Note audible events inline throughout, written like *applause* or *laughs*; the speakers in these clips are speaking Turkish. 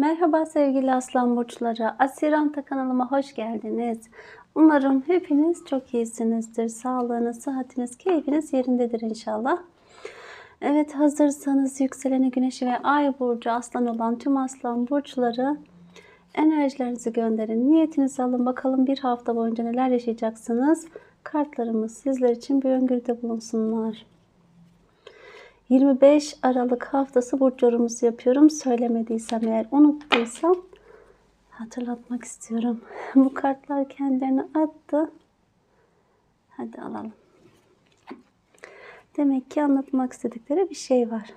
Merhaba sevgili aslan burçları. Asiranta kanalıma hoş geldiniz. Umarım hepiniz çok iyisinizdir. Sağlığınız, sıhhatiniz, keyfiniz yerindedir inşallah. Evet hazırsanız yükseleni güneşi ve ay burcu aslan olan tüm aslan burçları enerjilerinizi gönderin. Niyetinizi alın bakalım bir hafta boyunca neler yaşayacaksınız. Kartlarımız sizler için bir öngörüde bulunsunlar. 25 Aralık haftası burç yorumusu yapıyorum. Söylemediysem eğer unuttuysam hatırlatmak istiyorum. *laughs* Bu kartlar kendilerini attı. Hadi alalım. Demek ki anlatmak istedikleri bir şey var.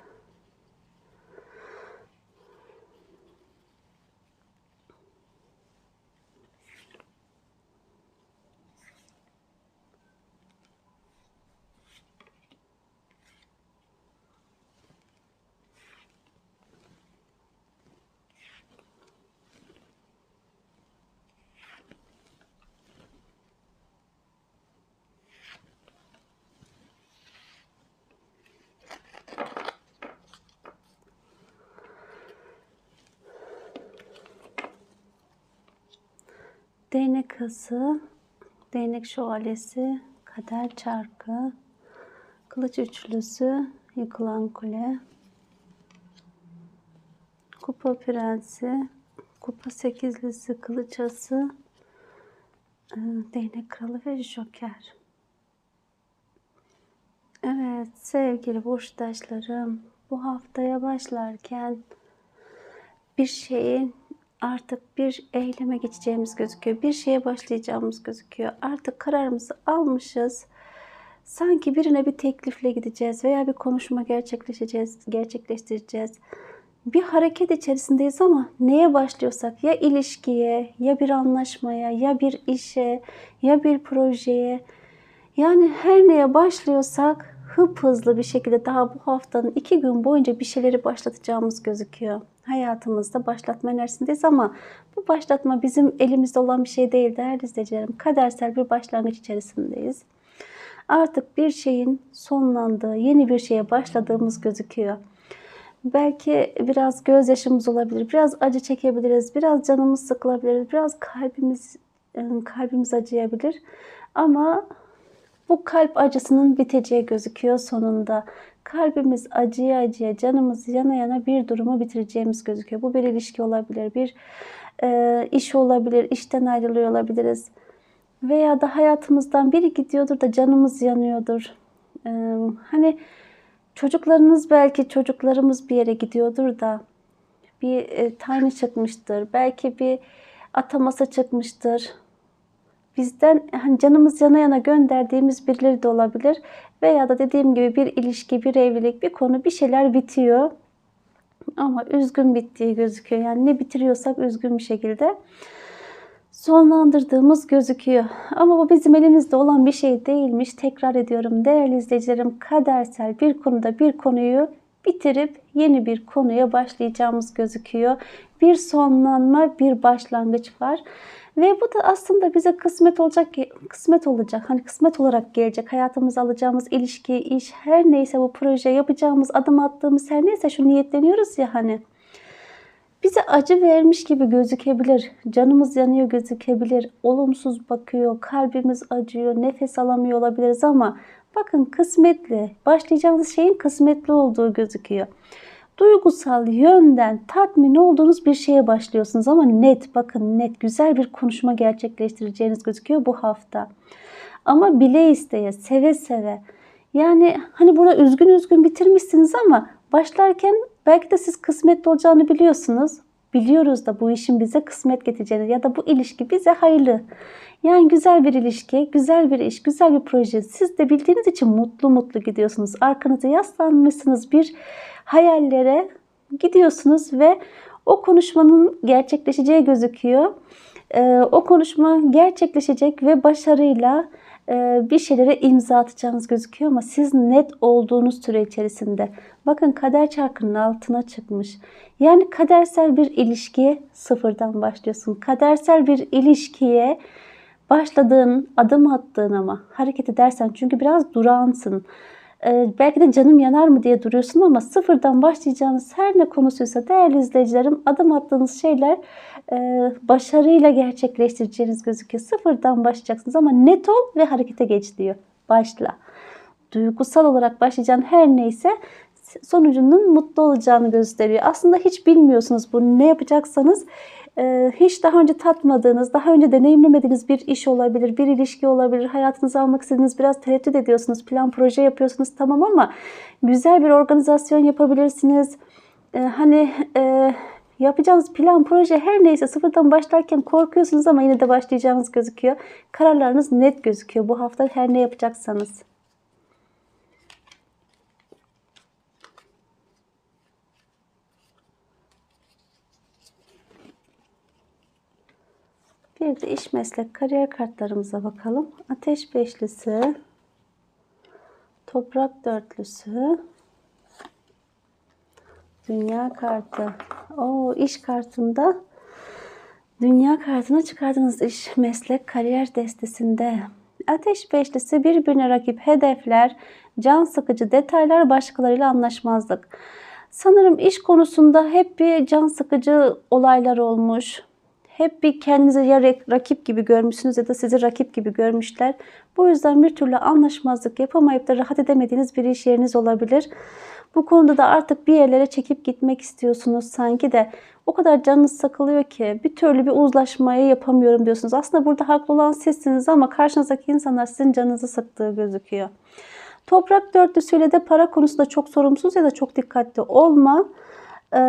Değnek kası, değnek şövalyesi, kader çarkı, kılıç üçlüsü, yıkılan kule, kupa prensi, kupa sekizlisi, kılıç ası, e, değnek kralı ve joker. Evet sevgili burçtaşlarım bu haftaya başlarken bir şeyin artık bir eyleme geçeceğimiz gözüküyor. Bir şeye başlayacağımız gözüküyor. Artık kararımızı almışız. Sanki birine bir teklifle gideceğiz veya bir konuşma gerçekleşeceğiz, gerçekleştireceğiz. Bir hareket içerisindeyiz ama neye başlıyorsak ya ilişkiye, ya bir anlaşmaya, ya bir işe, ya bir projeye. Yani her neye başlıyorsak hıp hızlı bir şekilde daha bu haftanın iki gün boyunca bir şeyleri başlatacağımız gözüküyor hayatımızda başlatma enerjisindeyiz ama bu başlatma bizim elimizde olan bir şey değil değerli izleyicilerim. Kadersel bir başlangıç içerisindeyiz. Artık bir şeyin sonlandığı, yeni bir şeye başladığımız gözüküyor. Belki biraz gözyaşımız olabilir, biraz acı çekebiliriz, biraz canımız sıkılabilir, biraz kalbimiz kalbimiz acıyabilir. Ama bu kalp acısının biteceği gözüküyor sonunda kalbimiz acıya acıya, canımız yana yana bir durumu bitireceğimiz gözüküyor. Bu bir ilişki olabilir, bir e, iş olabilir, işten ayrılıyor olabiliriz. Veya da hayatımızdan biri gidiyordur da canımız yanıyordur. E, hani çocuklarınız belki çocuklarımız bir yere gidiyordur da bir e, tane çıkmıştır. Belki bir ataması çıkmıştır bizden hani canımız yana yana gönderdiğimiz birileri de olabilir. Veya da dediğim gibi bir ilişki, bir evlilik, bir konu bir şeyler bitiyor. Ama üzgün bittiği gözüküyor. Yani ne bitiriyorsak üzgün bir şekilde sonlandırdığımız gözüküyor. Ama bu bizim elimizde olan bir şey değilmiş. Tekrar ediyorum değerli izleyicilerim kadersel bir konuda bir konuyu bitirip yeni bir konuya başlayacağımız gözüküyor. Bir sonlanma, bir başlangıç var. Ve bu da aslında bize kısmet olacak, kısmet olacak. Hani kısmet olarak gelecek. Hayatımıza alacağımız ilişki, iş, her neyse bu proje, yapacağımız, adım attığımız her neyse şu niyetleniyoruz ya hani. Bize acı vermiş gibi gözükebilir. Canımız yanıyor gözükebilir. Olumsuz bakıyor, kalbimiz acıyor, nefes alamıyor olabiliriz ama bakın kısmetli. Başlayacağımız şeyin kısmetli olduğu gözüküyor duygusal yönden tatmin olduğunuz bir şeye başlıyorsunuz ama net bakın net güzel bir konuşma gerçekleştireceğiniz gözüküyor bu hafta. Ama bile isteye, seve seve. Yani hani burada üzgün üzgün bitirmişsiniz ama başlarken belki de siz kısmetli olacağını biliyorsunuz. Biliyoruz da bu işin bize kısmet getireceğini ya da bu ilişki bize hayırlı. Yani güzel bir ilişki, güzel bir iş, güzel bir proje. Siz de bildiğiniz için mutlu mutlu gidiyorsunuz. Arkanıza yaslanmışsınız bir hayallere gidiyorsunuz ve o konuşmanın gerçekleşeceği gözüküyor. Ee, o konuşma gerçekleşecek ve başarıyla bir şeylere imza atacağınız gözüküyor ama siz net olduğunuz süre içerisinde. Bakın kader çarkının altına çıkmış. Yani kadersel bir ilişkiye sıfırdan başlıyorsun. Kadersel bir ilişkiye başladığın, adım attığın ama hareket edersen çünkü biraz durağansın Ee, belki de canım yanar mı diye duruyorsun ama sıfırdan başlayacağınız her ne konusuysa değerli izleyicilerim adım attığınız şeyler başarıyla gerçekleştireceğiniz gözüküyor. Sıfırdan başlayacaksınız ama net ol ve harekete geç diyor. Başla. Duygusal olarak başlayacağın her neyse sonucunun mutlu olacağını gösteriyor. Aslında hiç bilmiyorsunuz bunu ne yapacaksanız e, hiç daha önce tatmadığınız, daha önce deneyimlemediğiniz bir iş olabilir, bir ilişki olabilir. Hayatınıza almak istediğiniz biraz tereddüt ediyorsunuz, plan proje yapıyorsunuz tamam ama güzel bir organizasyon yapabilirsiniz. E, hani e, yapacağınız plan proje her neyse sıfırdan başlarken korkuyorsunuz ama yine de başlayacağınız gözüküyor. Kararlarınız net gözüküyor bu hafta her ne yapacaksanız. Bir de iş meslek kariyer kartlarımıza bakalım. Ateş beşlisi, toprak dörtlüsü, dünya kartı. O iş kartında dünya kartını çıkardınız iş meslek kariyer destesinde. Ateş beşlisi birbirine rakip hedefler, can sıkıcı detaylar, başkalarıyla anlaşmazlık. Sanırım iş konusunda hep bir can sıkıcı olaylar olmuş hep bir kendinizi ya rakip gibi görmüşsünüz ya da sizi rakip gibi görmüşler. Bu yüzden bir türlü anlaşmazlık yapamayıp da rahat edemediğiniz bir iş yeriniz olabilir. Bu konuda da artık bir yerlere çekip gitmek istiyorsunuz sanki de o kadar canınız sıkılıyor ki bir türlü bir uzlaşmayı yapamıyorum diyorsunuz. Aslında burada haklı olan sizsiniz ama karşınızdaki insanlar sizin canınızı sıktığı gözüküyor. Toprak dörtlüsüyle de para konusunda çok sorumsuz ya da çok dikkatli olma e,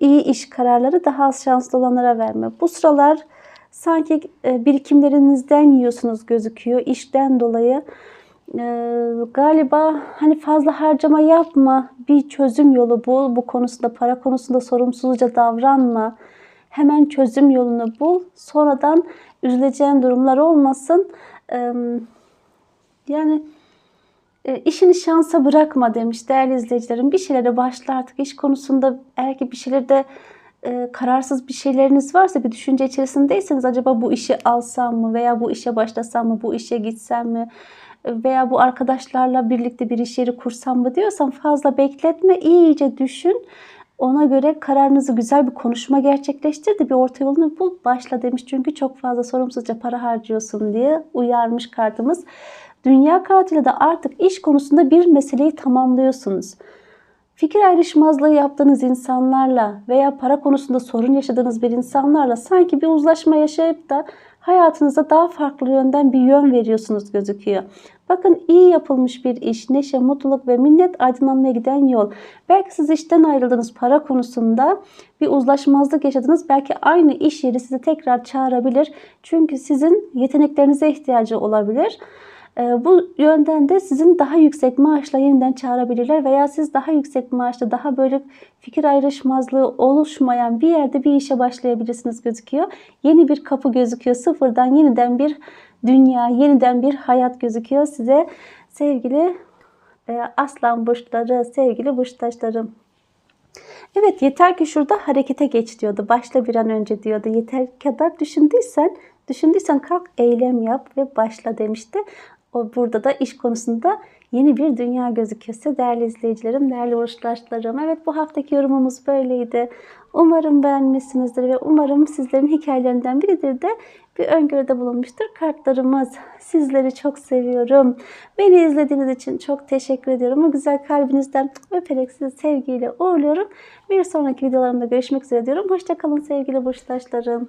iyi iş kararları daha az şanslı olanlara verme. Bu sıralar sanki e, birikimlerinizden yiyorsunuz gözüküyor işten dolayı. E, galiba hani fazla harcama yapma, bir çözüm yolu bul. Bu konusunda para konusunda sorumsuzca davranma. Hemen çözüm yolunu bul. Sonradan üzüleceğin durumlar olmasın. E, yani e, işini şansa bırakma demiş değerli izleyicilerim. Bir şeylere başla artık iş konusunda eğer ki bir şeylerde e, kararsız bir şeyleriniz varsa bir düşünce içerisindeyseniz acaba bu işi alsam mı veya bu işe başlasam mı bu işe gitsem mi veya bu arkadaşlarla birlikte bir iş yeri kursam mı diyorsam fazla bekletme iyice düşün. Ona göre kararınızı güzel bir konuşma gerçekleştir de bir orta yolunu bul başla demiş. Çünkü çok fazla sorumsuzca para harcıyorsun diye uyarmış kartımız. Dünya kartıyla da artık iş konusunda bir meseleyi tamamlıyorsunuz. Fikir ayrışmazlığı yaptığınız insanlarla veya para konusunda sorun yaşadığınız bir insanlarla sanki bir uzlaşma yaşayıp da hayatınıza daha farklı yönden bir yön veriyorsunuz gözüküyor. Bakın iyi yapılmış bir iş, neşe, mutluluk ve minnet aydınlanmaya giden yol. Belki siz işten ayrıldınız para konusunda bir uzlaşmazlık yaşadınız. Belki aynı iş yeri sizi tekrar çağırabilir. Çünkü sizin yeteneklerinize ihtiyacı olabilir. Ee, bu yönden de sizin daha yüksek maaşla yeniden çağırabilirler veya siz daha yüksek maaşla daha böyle fikir ayrışmazlığı oluşmayan bir yerde bir işe başlayabilirsiniz gözüküyor. Yeni bir kapı gözüküyor. Sıfırdan yeniden bir dünya, yeniden bir hayat gözüküyor size sevgili e, aslan burçları, sevgili burçtaşlarım. Evet yeter ki şurada harekete geç diyordu. Başla bir an önce diyordu. Yeter kadar düşündüysen, düşündüysen kalk eylem yap ve başla demişti. O burada da iş konusunda yeni bir dünya gözüküyorsa değerli izleyicilerim, değerli uğraşlarım. Evet bu haftaki yorumumuz böyleydi. Umarım beğenmişsinizdir ve umarım sizlerin hikayelerinden biridir de bir öngörüde bulunmuştur. Kartlarımız sizleri çok seviyorum. Beni izlediğiniz için çok teşekkür ediyorum. O güzel kalbinizden öperek sizi sevgiyle uğurluyorum. Bir sonraki videolarımda görüşmek üzere diyorum. Hoşçakalın sevgili burçtaşlarım.